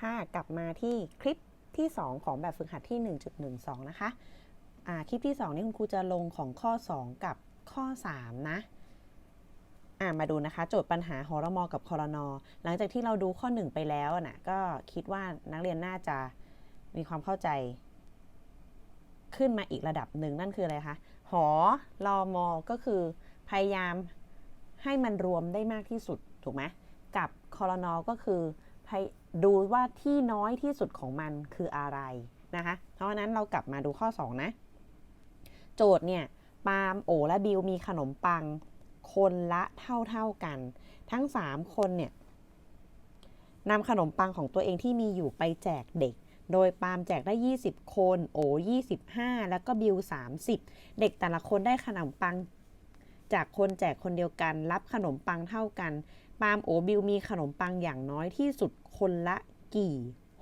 ค่ะกลับมาที่คลิปที่ 2 ของแบบฝึกหัดที่ 1.12 นะคะอ่าคลิปที่ 2 นี่คุณครูจะลงของข้อ 2 กับข้อ 3 นะอ่ามาดูนะคะ โจทย์ปัญหาหอรมอกับคอรนอหลังจากที่เราดูข้อ 1 ไปแล้วนะก็คิดว่านักเรียนน่าจะมีความเข้าใจ ขึ้นมาอีกระดับหนึ่งนั่นคืออะไรคะหอรอมอก็คือพยายามให้มันรวมได้มากที่สุดถูกไหมกับคอรนอก็คือพย ดูว่าที่น้อยที่สุดของมันคืออะไรนะคะ เพราะฉะนั้นเรากลับมาดูข้อ 2 นะ โจทย์เนี่ยปาล์มโอและบิวมีขนมปัง คนละเท่าเท่าๆกัน ทั้ง 3 คนเนี่ยนำขนมปังของตัวเองที่มีอยู่ไปแจกเด็ก โดยปาล์มแจกได้ 20 คน โอ 25 แล้วก็บิว 30 เด็กแต่ละคนได้ขนมปัง จากคนแจกคนเดียวกัน รับขนมปังเท่ากัน ปาล์มโอบิวมีขนมปังอย่างน้อยที่สุด คนละกี่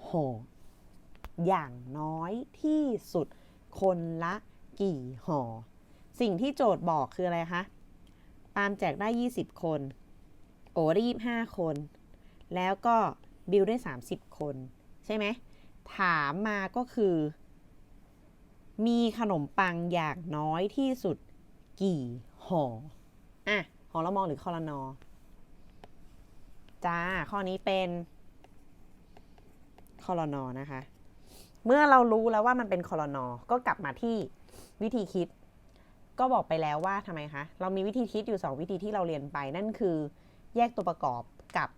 ห่อ อย่างน้อยที่สุดคนละกี่ห่อ สิ่งที่โจทย์บอกคืออะไรคะ ปาล์มแจกได้ 20 คน โอได้25คน แล้วก็บิวได้ 30 คน ใช่ไหม ถามมาก็คือ มีขนมปังอย่างน้อยที่สุดกี่ห่อ อะหอละมองหรือคอรนอจ้า ข้อนี้เป็น คอรนอนะคะ เมื่อเรารู้แล้วว่ามันเป็นคอรนอก็กลับมาที่วิธีคิด ก็บอกไปแล้วว่าทำไมคะ เรามีวิธีคิดอยู่ 2 วิธีที่เราเรียนไปนั่นคือแยกตัวประกอบกับ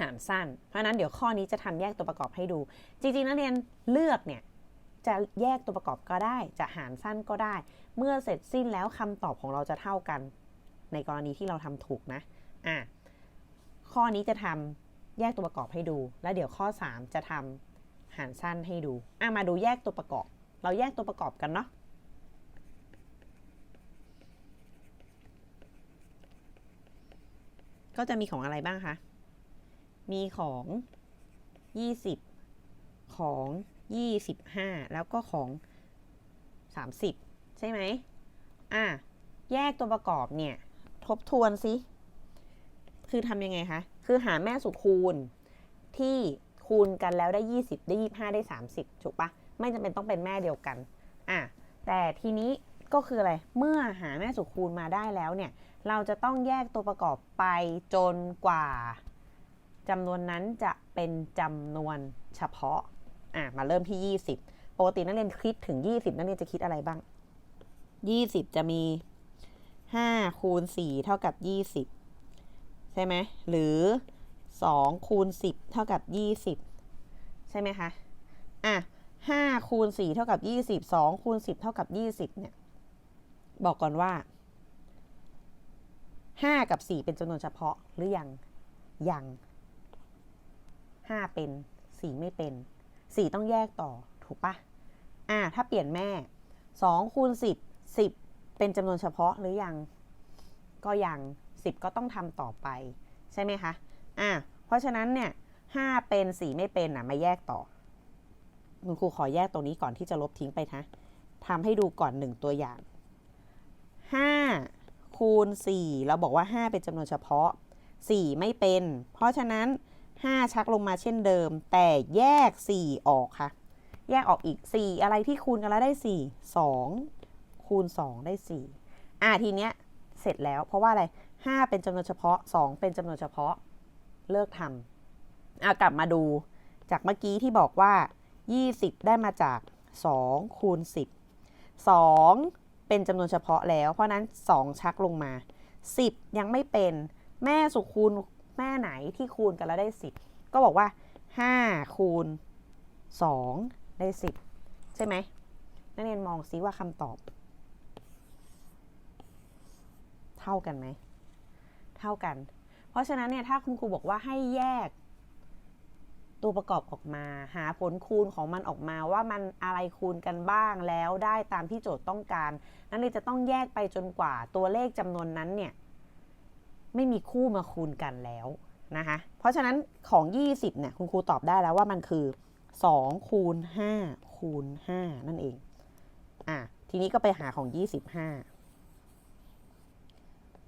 หารสั้น เพราะนั้นเดี๋ยวข้อนี้จะทำแยกตัวประกอบให้ดู จริงๆนักเรียนเลือกเนี่ยจะแยกตัวประกอบก็ได้ จะหารสั้นก็ได้ เมื่อเสร็จสิ้นแล้วคำตอบของเราจะเท่ากัน ในกรณีที่เราทำถูกนะ อะ ข้อนี้จะทำ แยกตัวประกอบให้ดู แล้วเดี๋ยวข้อ 3 จะทำหารสั้นให้ดูอะมาดูแยกตัวประกอบ เราแยกตัวประกอบกันเนาะก็จะมีของอะไรบ้างคะ มีของ 20 ของ 25 แล้วก็ของ 30 ใช่ไหมอะ แยกตัวประกอบเนี่ย ทบทวนสิ คือทำยังไงคะ คือหาแม่สุคูณที่คูณกันแล้วได้ 20 ได้ 25 ได้ 30 ถูกปะไม่จำเป็นต้องเป็นแม่เดียวกันอะแต่ทีนี้ก็คืออะไร เมื่อหาแม่สุคูณมาได้แล้วเนี่ย เราจะต้องแยกตัวประกอบไปจนกว่าจำนวนนั้นจะเป็นจำนวนเฉพาะ อะ มาเริ่มที่ 20 ปกตินักเรียนคิดถึง 20 นักเรียนจะคิดอะไรบ้าง 20 จะมี 5 คูณ 4 เท่ากับ 20 ใช่ไหมหรือ 2 คูณ 10 เท่ากับ 20 ใช่ไหมคะอะ5คูณ4เท่ากับ 20 2คูณ10 เท่ากับ 20เนี่ยบอกก่อนว่า 5 กับ 4 เป็นจำนวนเฉพาะหรือยังยัง5เป็น 4 ไม่เป็น 4 ต้องแยกต่อถูกปะอะถ้าเปลี่ยนแม่ 2คูณ10 10 เป็นจำนวนเฉพาะหรือยัง ก็ยัง 10 ก็ต้องทำต่อไป ใช่ไหมคะอะเพราะฉะนั้นเนี่ย5เป็น4ไม่เป็นอะมาแยกต่อคุณครูขอแยกตรงนี้ก่อนที่จะลบทิ้งไปนะทำให้ดูก่อน1ตัวอย่าง5คูณ4เราบอกว่า5เป็นจำนวนเฉพาะ4ไม่เป็น เพราะฉะนั้น5ชักลงมาเช่นเดิม แต่แยก4ออกค่ะ แยกออกอีก4อะไรที่คูณกันแล้วได้4 2คูณ2ได้4อะทีเนี้ยเสร็จแล้วเพราะว่าอะไร 5 เป็นจำนวนเฉพาะ 2 เป็นจำนวนเฉพาะ เลิกทำเอะกลับมาดู จากเมื่อกี้ที่บอกว่า 20 ได้มาจาก 2 คูณ 10 2 เป็นจำนวนเฉพาะแล้ว เพราะนั้น 2 ชักลงมา 10 ยังไม่เป็นแม่สุคูณแม่ไหนที่คูณกันแล้วได้ 10 ก็บอกว่า 5 คูณ 2 ได้ 10 ใช่ไหมนักเรียนมองซิว่าคำตอบ เท่ากันไหม เท่ากัน เพราะฉะนั้นเนี่ยถ้าคุณครูบอกว่าให้แยกตัวประกอบออกมา หาผลคูณของมันออกมาว่ามันอะไรคูณกันบ้างแล้วได้ตามที่โจทย์ต้องการ นักเรียจะต้องแยกไปจนกว่าตัวเลขจำนวนนั้นเนี่ยไม่มีคู่มาคูณกันแล้วนะคะเพราะฉะนั้นของ 20เนี่ยคุณครูตอบได้แล้วว่ามันคือ2คูณ5คูณ5นั่นเองอะทีนี้ก็ไปหาของ 25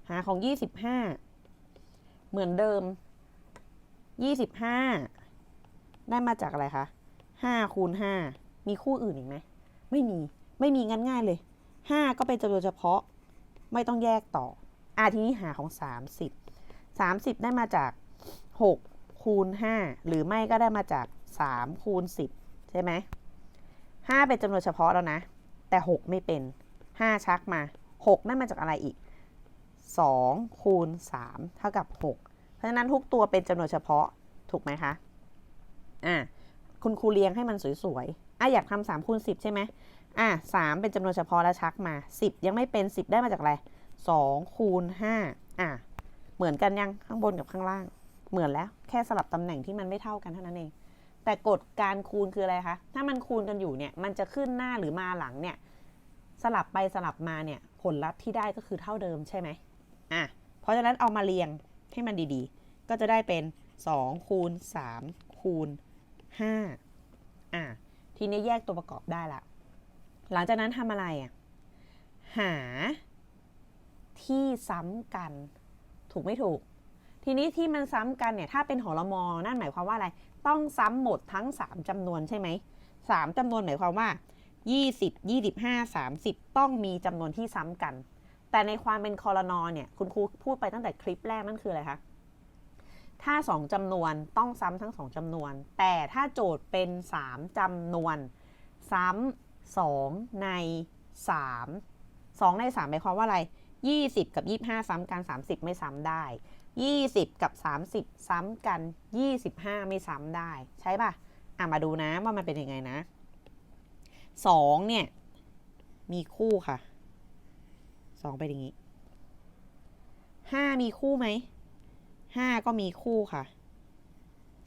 หาของ 25 เหมือนเดิม25ได้มาจากอะไรคะห้าคูณห้ามีคู่อื่นอีกไหมไม่มีไม่มีงั้นง่ายเลยห้าก็เป็นจำนวนเฉพาะ ไม่ต้องแยกต่ออะทีนี้หาของสามสิบสามสิบได้มาจากหกคูณห้าหรือไม่ก็ได้มาจากสามคูณสิบใช่ไหมห้าเป็นจำนวนเฉพาะแล้วนะ แต่หกไม่เป็นห้าชักมาหกได้มาจากอะไรอีกสองคูณสามเท่ากับหก ราะฉะนั้นทุกตัวเป็นจำนวนเฉพาะถูกไหมคะ อะคุณครูเรียงให้มันสวยๆ อะอยากทำสามคูณสิบใช่ไหมอะสามเป็นจำนวนเฉพาะแล้วชักมาสิบยังไม่เป็นสิบได้มาจากอะไรสองคูณห้าอะเหมือนกันยังข้างบนกับข้างล่าง เหมือนแล้วแค่สลับตำแหน่งที่มันไม่เท่ากันเท่านั้นเอง แต่กฎการคูณคืออะไรคะ ถ้ามันคูณกันอยู่เนี่ย มันจะขึ้นหน้าหรือมาหลังเนี่ย สลับไปสลับมาเนี่ย ผลลัพธ์ที่ได้ก็คือเท่าเดิมใช่ไหมอะเพราะฉะนั้นเอามาเรียง ให้มันดีๆ ก็จะได้เป็น 2 คูณ 3 คูณ 5 อะ ทีนี้แยกตัวประกอบได้ละ หลังจากนั้นทำอะไรอะ หาที่ซ้ำกัน ถูกไม่ถูก ทีนี้ที่มันซ้ำกันเนี่ย ถ้าเป็นหอรมอ นั่นหมายความว่าอะไร ต้องซ้ำหมดทั้ง 3จำนวนใช่ไหมสามจำนวนหมายความว่า 20 25 30 ต้องมีจำนวนที่ซ้ำกัน แต่ในความเป็นคอรนอเนี่ยคุณครูพูดไปตั้งแต่คลิปแรกนั่นคืออะไรคะถ้า 2จำนวนต้องซ้ำทั้ง 2จำนวน แต่ถ้าโจทย์เป็น 3จำนวน ซ้ำ2ใน 3 2 ใน 3หมายความว่าอะไร 20 กับ 25 ซ้ำกัน 30 ไม่ซ้ำได้ 20 กับ 30 ซ้ำกัน 25 ไม่ซ้ำได้ ใช่ป่ะอะมาดูนะว่ามันเป็นยังไงนะ 2 เนี่ย มีคู่ค่ะ 2เป็นอย่างนี้5มีคู่ไหมห้าก็มีคู่ค่ะ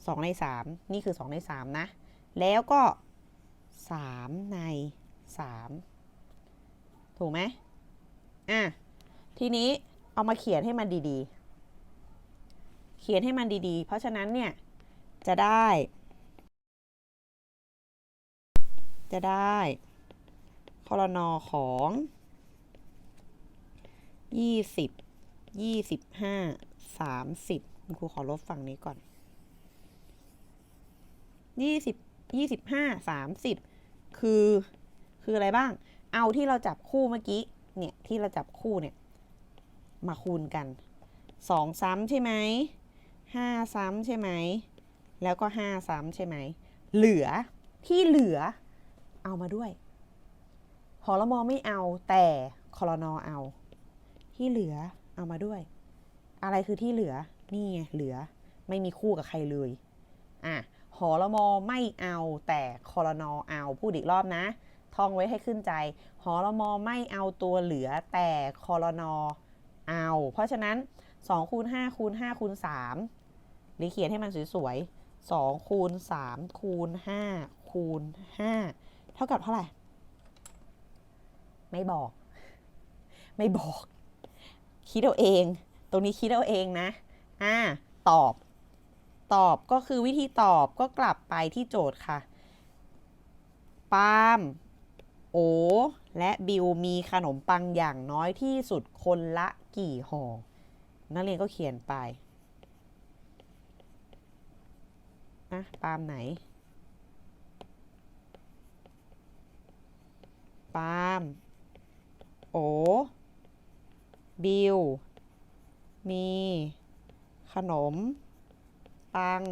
สองในสามนี่คือสองในสามนะ แล้วก็สามในสามถูกไหมอะทีนี้เอามาเขียนให้มันดีๆ เขียนให้มันดีๆ เพราะฉะนั้นเนี่ย จะได้ จะได้คอรนอของ ยี่สิบยี่สิบห้าสามสิบคุณครูขอลบฝั่งนี้ก่อนยี่สิบยี่สิบห้าสามสิบคือคืออะไรบ้าง เอาที่เราจับคู่เมื่อกี้เนี่ยที่เราจับคู่เนี่ยมาคูณกันสองซ้ำใช่ไหมห้าซ้ำใช่ไหม แล้วก็ห้าซ้ำใช่ไหม เหลือที่เหลือเอามาด้วยหอรมอไม่เอาแต่คอรนอเอา ที่เหลือเอามาด้วย อะไรคือที่เหลือ นี่ไงเหลือไม่มีคู่กับใครเลยอะหอรมอไม่เอาแต่คอรนอเอาพูดอีกรอบนะ ท่องไว้ให้ขึ้นใจ หอรมอไม่เอาตัวเหลือแต่คอรนอเอา เพราะฉะนั้น2คูณ5คูณ5คูณ3หรือเขียนให้มันสวยๆ2คูณ3คูณ5คูณ5เท่ากับเท่าไหร่ ไม่บอก ไม่บอก คิดเอาเอง ตรงนี้คิดเอาเองนะ อ่า ตอบ ตอบก็คือวิธีตอบก็กลับไปที่โจทย์ค่ะ ปาล์ม โอ และบิวมีขนมปังอย่างน้อยที่สุดคนละกี่ห่อ นักเรียนก็เขียนไปอะปาล์มไหน ปาล์ม โอ บิวมี ขนม ปัง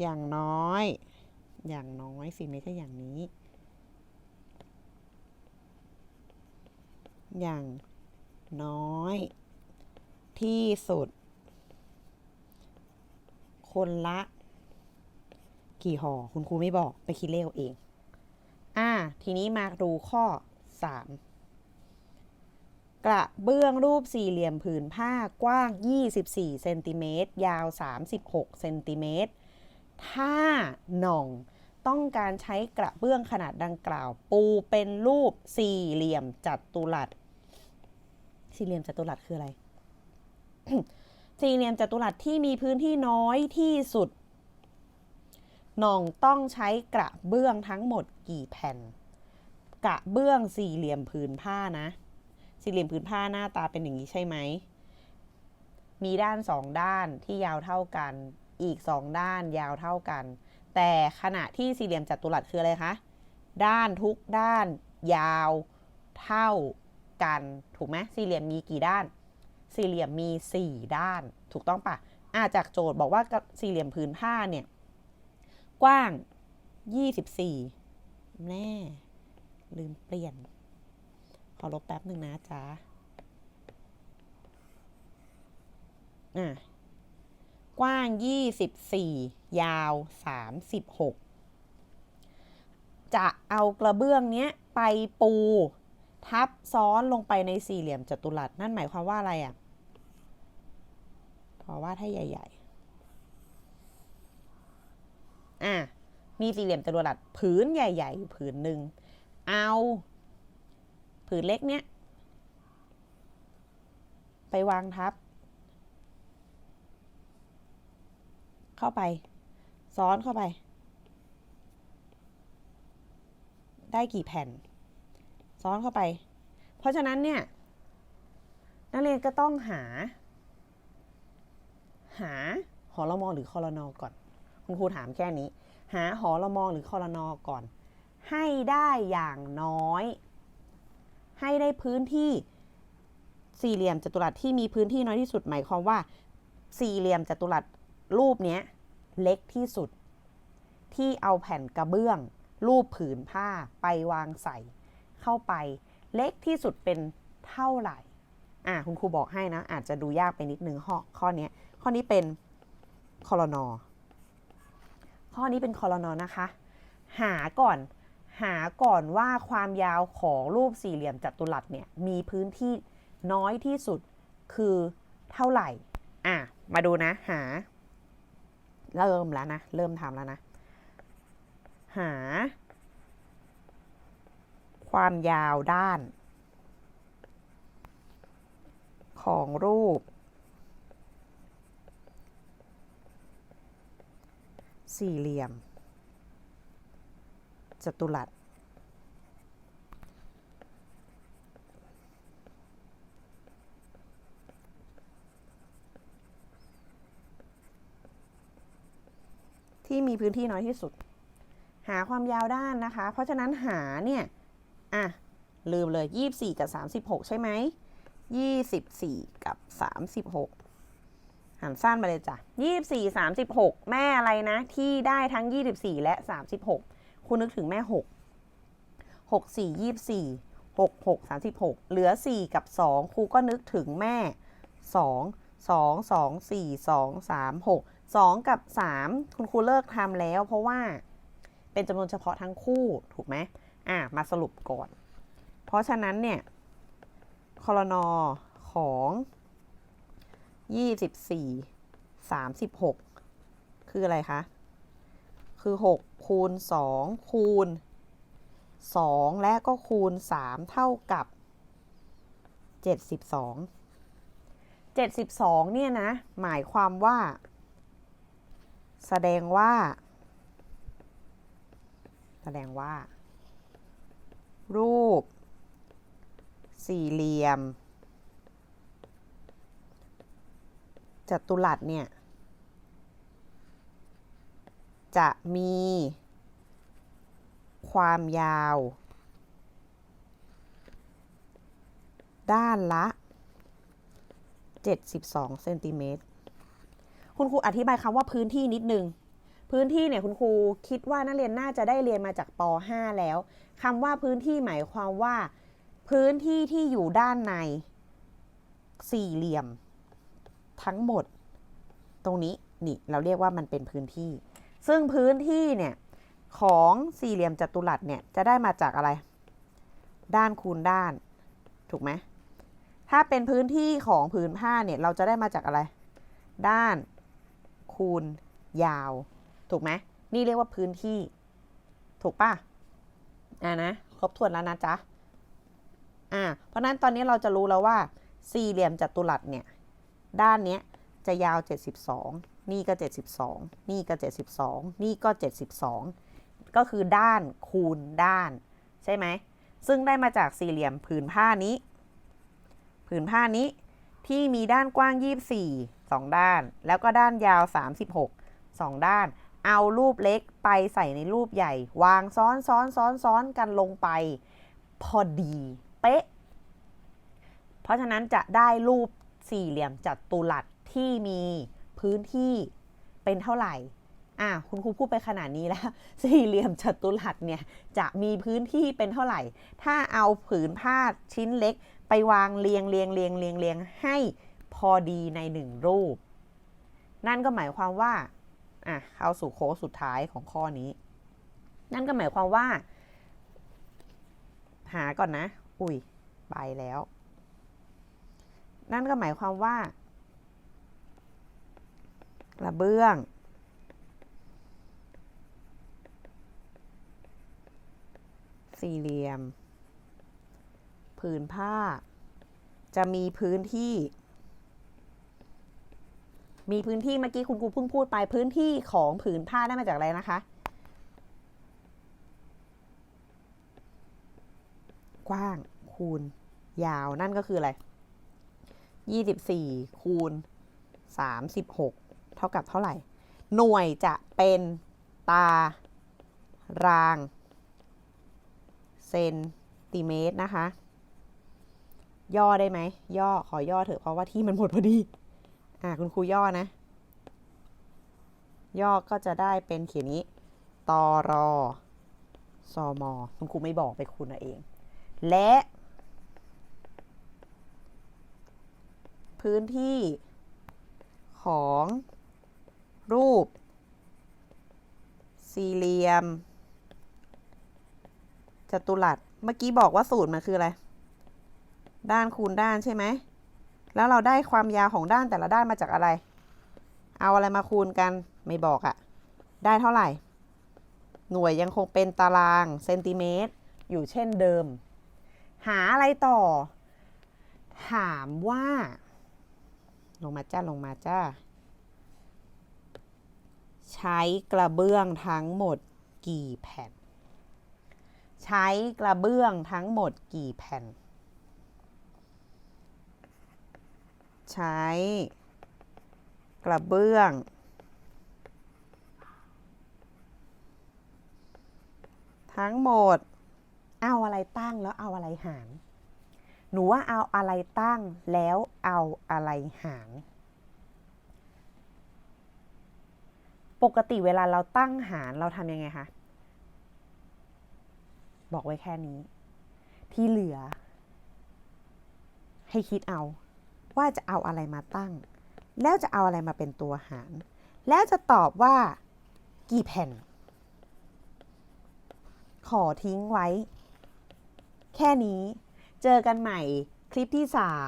อย่างน้อย อย่างน้อยสิไม่ใช่อย่างนี้ อย่างน้อย ที่สุด คนละ กี่ห่อคุณครูไม่บอกไปคิดเลขเอาเอง อ่า ทีนี้มาดูข้อ 3 กระเบื้องรูปสี่เหลี่ยมผืนผ้ากว้าง 24 เซนติเมตร ยาว 36 เซนติเมตร ถ้าหน่องต้องการใช้กระเบื้องขนาดดังกล่าว ปูเป็นรูปสี่เหลี่ยมจัตุรัส สี่เหลี่ยมจัตุรัสคืออะไร สี่เหลี่ยมจัตุรัสที่มีพื้นที่น้อยที่สุด หน่องต้องใช้กระเบื้องทั้งหมดกี่แผ่น กระเบื้องสี่เหลี่ยมผืนผ้านะ สี่เหลี่ยมผืนผ้าหน้าตาเป็นอย่างนี้ใช่ไหม มีด้านสองด้านที่ยาวเท่ากัน อีก2ด้านยาวเท่ากัน แต่ขณะที่สี่เหลี่ยมจัตุรัสคืออะไรคะ ด้านทุกด้านยาวเท่ากัน ถูกไหมสี่เหลี่ยมมีกี่ด้าน สี่เหลี่ยมมี4ด้าน ถูกต้องปะอาจากโจทย์บอกว่าสี่เหลี่ยมผืนผ้าเนี่ย กว้าง 24 แน่ ลืมเปลี่ยน อลบแป๊บหนึ่งนะจ๊ะอะกว้าง 24 ยาว 36 จะเอากระเบื้องเนี้ยไปปูทับซ้อนลงไปในสี่เหลี่ยมจัตุรัส นั่นหมายความว่าอะไรอะเพราะว่าถ้าใหญ่ ๆ อะ มีสี่เหลี่ยมจัตุรัสผืนใหญ่ๆอยู่ผืนหนึ่ง เอา ผืนเล็กเนี้ยไปวางทับ เข้าไป ซ้อนเข้าไป ได้กี่แผ่น ซ้อนเข้าไป เพราะฉะนั้นเนี่ยนักเรียนก็ต้องหา หาหอรมอหรือคอรนอก่อน คุณครูถามแค่นี้ หาหอรมอหรือคอรนอก่อน ให้ได้อย่างน้อย ให้ได้พื้นที่สี่เหลี่ยมจัตุรัสที่มีพื้นที่น้อยที่สุดหมายความว่า สี่เหลี่ยมจัตุรัสรูปเนี้ยเล็กที่สุด ที่เอาแผ่นกระเบื้อง รูปผืนผ้าไปวางใส่ เข้าไปเล็กที่สุดเป็นเท่าไหร่อ่าคุณครูบอกให้นะ อาจจะดูยากไปนิดนึงข้อข้อนี้ข้อนี้เป็นคอรนอข้อนี้เป็นคอรนอนะคะ หาก่อน หาก่อนว่าความยาวของรูปสี่เหลี่ยมจัตุรัสเนี่ยมีพื้นที่น้อยที่สุดคือเท่าไหร่ อะ มาดูนะ หา เริ่มแล้วนะ เริ่มทำแล้วนะ หา ความยาวด้าน ของรูป สี่เหลี่ยม จัตุรัสที่มีพื้นที่น้อยที่สุด หาความยาวด้านนะคะ เพราะฉะนั้นหาเนี่ย อะ ลืมเลย 24 กับ 36 ใช่ไหม 24 กับ 36 หันสั้นมาเลยจ้ะ 24 36 แม่อะไรนะ ที่ได้ทั้ง 24 และ 36 คุณนึกถึงแม่ 6 6 4 24 6 6 36 เหลือ 4 กับ 2 ครูก็นึกถึงแม่ 2 2 2 4 2 3 6 2 กับ 3 คุณครูเลิกทำแล้ว เพราะว่าเป็นจำนวนเฉพาะทั้งคู่ถูกไหมอะ มาสรุปก่อน เพราะฉะนั้นเนี่ยคอรนอของ 24 36 คืออะไรคะ คือ 6 คูณ 2 คูณ 2 และก็คูณ 3 เท่ากับ 72 72 เนี่ยนะ หมายความว่า แสดงว่า แสดงว่า รูป สี่เหลี่ยมจัตุรัสเนี่ย จะมีความยาว ด้านละ 72เซนติเมตรคุณครูอธิบายคำว่าพื้นที่นิดนึง พื้นที่เนี่ยคุณครูคิดว่านักเรียนน่าจะได้เรียนมาจากป .5 แล้วคำว่าพื้นที่หมายความว่า พื้นที่ที่อยู่ด้านในสี่เหลี่ยม ทั้งหมด ตรงนี้นี่เราเรียกว่ามันเป็นพื้นที่ ซึ่งพื้นที่เนี่ยของสี่เหลี่ยมจัตุรัสเนี่ยจะได้มาจากอะไร ด้านคูณด้าน ถูกไหมถ้าเป็นพื้นที่ของผืนผ้าเนี่ยเราจะได้มาจากอะไร ด้านคูณยาว ถูกไหมนี่เรียกว่าพื้นที่ ถูกป่ะอ่านะครบถ้วนแล้วนะจ๊ะอ่าเพราะนั้นตอนนี้เราจะรู้แล้วว่า สี่เหลี่ยมจัตุรัสเนี่ย ด้านเนี้ยจะยาว 72 นี่ก็ 72 นี่ก็ 72 นี่ก็ 72 ก็คือด้านคูณด้าน ใช่ไหม ซึ่งได้มาจากสี่เหลี่ยมผืนผ้านี้ ผืนผ้านี้ที่มีด้านกว้าง 24 2 ด้าน แล้วก็ด้านยาว 36สองด้าน เอารูปเล็กไปใส่ในรูปใหญ่ วางซ้อนซ้อนซ้อนซ้อนกันลงไป พอดีเป๊ะ เพราะฉะนั้นจะได้รูปสี่เหลี่ยมจัตุรัสที่มี พื้นที่เป็นเท่าไหร่อะคุณครูพูดไปขนาดนี้แล้ว สี่เหลี่ยมจัตุรัสเนี่ยจะมีพื้นที่เป็นเท่าไหร่ ถ้าเอาผืนผ้าชิ้นเล็ก ไปวางเรียงเรียงเรียงเรียงเรียงให้พอดีในหนึ่งรูป นั่นก็หมายความว่าอะเข้าสู่โค้ดสุดท้ายของข้อนี้ นั่นก็หมายความว่า หาก่อนนะ อุ้ยไปแล้ว นั่นก็หมายความว่า กระเบื้อง สี่เหลี่ยม ผืนผ้า จะมีพื้นที่ มีพื้นที่เมื่อกี้คุณครูเพิ่งพูดไปพื้นที่ของผืนผ้าได้มาจากอะไรนะคะ กว้างคูณยาวนั่นก็คืออะไร 24 คูณ 36 เท่ากับเท่าไหร่ หน่วยจะเป็นตารางเซนติเมตรนะคะ ย่อได้ไหม ย่อขอย่อเถอะเพราะว่าที่มันหมดพอดี อ่าคุณครูย่อนะ ย่อก็จะได้เป็นเขียนนี้ตอรอซอมอคุณครูไม่บอกไปคุณเอาเองและ พื้นที่ของ รูป สี่เหลี่ยม จัตุรัส เมื่อกี้บอกว่าสูตรมันคืออะไร ด้านคูณด้านใช่ไหม แล้วเราได้ความยาวของด้านแต่ละด้านมาจากอะไร เอาอะไรมาคูณกัน ไม่บอกอะได้เท่าไหร่ หน่วยยังคงเป็นตารางเซนติเมตร อยู่เช่นเดิม หาอะไรต่อ ถามว่า ลงมาจ้า ลงมาจ้า ใช้กระเบื้องทั้งหมดกี่แผ่น ใช้กระเบื้องทั้งหมดกี่แผ่น ใช้กระเบื้อง ทั้งหมด เอาอะไรตั้งแล้วเอาอะไรหาร หนูว่าเอาอะไรตั้งแล้วเอาอะไรหาร ปกติเวลาเราตั้งหารเราทำยังไงคะ บอกไว้แค่นี้ ที่เหลือ ให้คิดเอา ว่าจะเอาอะไรมาตั้ง แล้วจะเอาอะไรมาเป็นตัวหาร แล้วจะตอบว่า กี่แผ่น ขอทิ้งไว้ แค่นี้ เจอกันใหม่คลิปที่ 3